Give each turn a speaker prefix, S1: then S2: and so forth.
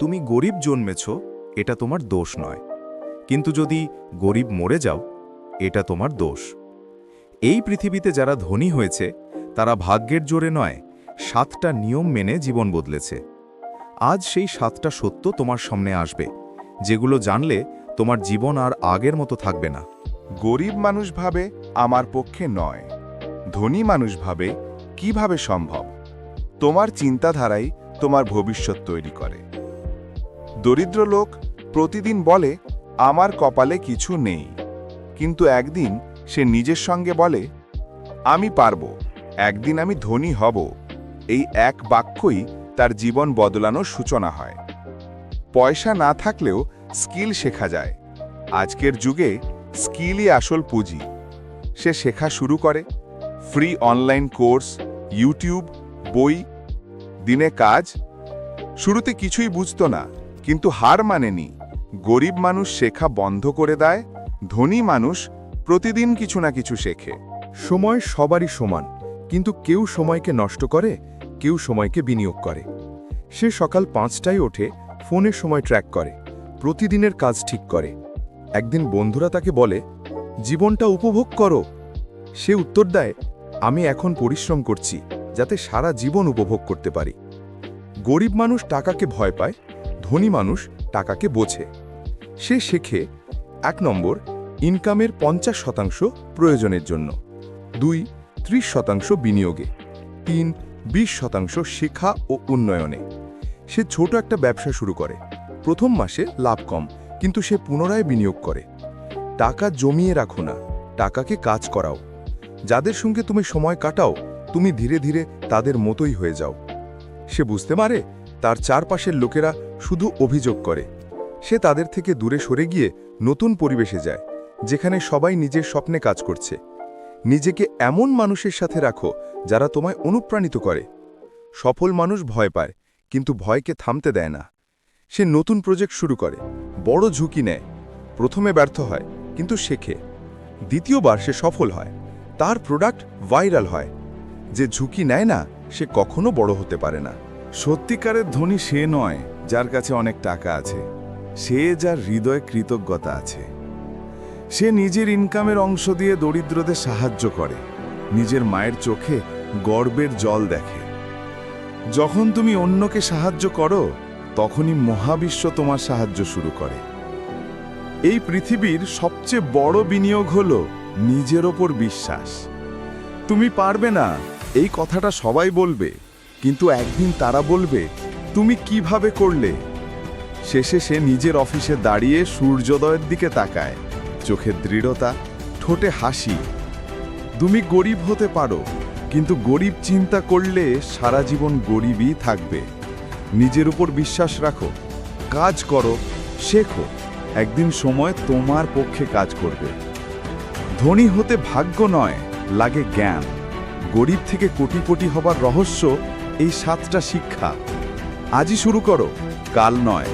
S1: তুমি গরিব জন্মেছ, এটা তোমার দোষ নয়। কিন্তু যদি গরিব মরে যাও, এটা তোমার দোষ। এই পৃথিবীতে যারা ধনী হয়েছে, তারা ভাগ্যের জোরে নয়, সাতটা নিয়ম মেনে জীবন বদলেছে। আজ সেই সাতটা সত্য তোমার সামনে আসবে, যেগুলো জানলে তোমার জীবন আর আগের মতো থাকবে না।
S2: গরিব মানুষ ভাবে আমার পক্ষে নয়, ধনী মানুষ ভাবে কীভাবে সম্ভব? তোমার চিন্তাধারাই তোমার ভবিষ্যৎ তৈরি করে। দরিদ্র লোক প্রতিদিন বলে, আমার কপালে কিছু নেই। কিন্তু একদিন সে নিজের সঙ্গে বলে, আমি পারব, একদিন আমি ধনী হব। এই এক বাক্যই তার জীবন বদলানোর সূচনা হয়। পয়সা না থাকলেও স্কিল শেখা যায়। আজকের যুগে স্কিলই আসল পুঁজি। সে শেখা শুরু করে, ফ্রি অনলাইন কোর্স, ইউটিউব, বই, দিনে কাজ। শুরুতে কিছুই বুঝতো না। কিন্তু হার মানেনি। গরিব মানুষ শেখা বন্ধ করে দেয়, ধনী মানুষ প্রতিদিন কিছু না কিছু শেখে।
S3: সময় সবারই সমান, কিন্তু কেউ সময়কে নষ্ট করে, কেউ সময়কে বিনিয়োগ করে। সে সকাল পাঁচটায় ওঠে ফোনের সময় ট্র্যাক করে, প্রতিদিনের কাজ ঠিক করে। একদিন বন্ধুরা তাকে বলে, জীবনটা উপভোগ করো। সে উত্তর দেয়, আমি এখন পরিশ্রম করছি, যাতে সারা জীবন উপভোগ করতে পারি। গরিব মানুষ টাকাকে ভয় পায় ধনী মানুষ টাকাকে বোঝে। সে শেখে এক নম্বর, ইনকামের পঞ্চাশ শতাংশ প্রয়োজনের জন্য। দুই, ত্রিশ শতাংশ বিনিয়োগে। তিন, বিশ শতাংশ শেখা ও উন্নয়নে। সে ছোট একটা ব্যবসা শুরু করে। প্রথম মাসে লাভ কম, কিন্তু সে পুনরায় বিনিয়োগ করে। টাকা জমিয়ে রাখো না, টাকাকে কাজ করাও। যাদের সঙ্গে তুমি সময় কাটাও, তুমি ধীরে ধীরে তাদের মতোই হয়ে যাও। সে বুঝতে পারে তার চারপাশের লোকেরা শুধু অভিযোগ করে। সে তাদের থেকে দূরে সরে গিয়ে নতুন পরিবেশে যায়, যেখানে সবাই নিজের স্বপ্নে কাজ করছে। নিজেকে এমন মানুষের সাথে রাখো, যারা তোমায় অনুপ্রাণিত করে। সফল মানুষ ভয় পায়, কিন্তু ভয়কে থামতে দেয় না। সে নতুন প্রজেক্ট শুরু করে, বড় ঝুঁকি নেয়। প্রথমে ব্যর্থ হয়, কিন্তু শেখে। দ্বিতীয়বার সে সফল হয়, তার প্রোডাক্ট ভাইরাল হয়। যে ঝুঁকি নেয় না, সে কখনো বড় হতে পারে না।
S2: সত্যিকারের ধনী সে নয় যার কাছে অনেক টাকা আছে। সে যার হৃদয়ে কৃতজ্ঞতা আছে। সে নিজের ইনকামের অংশ দিয়ে দরিদ্রদের সাহায্য করে। নিজের মায়ের চোখে গর্বের জল দেখে। যখন তুমি অন্যকে সাহায্য করো, তখনই মহাবিশ্ব তোমার সাহায্য শুরু করে। এই পৃথিবীর সবচেয়ে বড় বিনিয়োগ হল নিজের ওপর বিশ্বাস। তুমি পারবে না, এই কথাটা সবাই বলবে। কিন্তু একদিন তারা বলবে, তুমি কীভাবে করলে? শেষে সে নিজের অফিসে দাঁড়িয়ে সূর্যোদয়ের দিকে তাকায়। চোখে দৃঢ়তা, ঠোঁটে হাসি। তুমি গরিব হতে পারো, কিন্তু গরিব চিন্তা করলে সারা জীবন গরিবই থাকবে। নিজের উপর বিশ্বাস রাখো, কাজ করো, শেখো। একদিন সময় তোমার পক্ষে কাজ করবে। ধনী হতে ভাগ্য নয়, লাগে জ্ঞান। গরিব থেকে কোটি কোটি হবার রহস্য এই সাতটা শিক্ষা। আজই শুরু করো কাল নয়।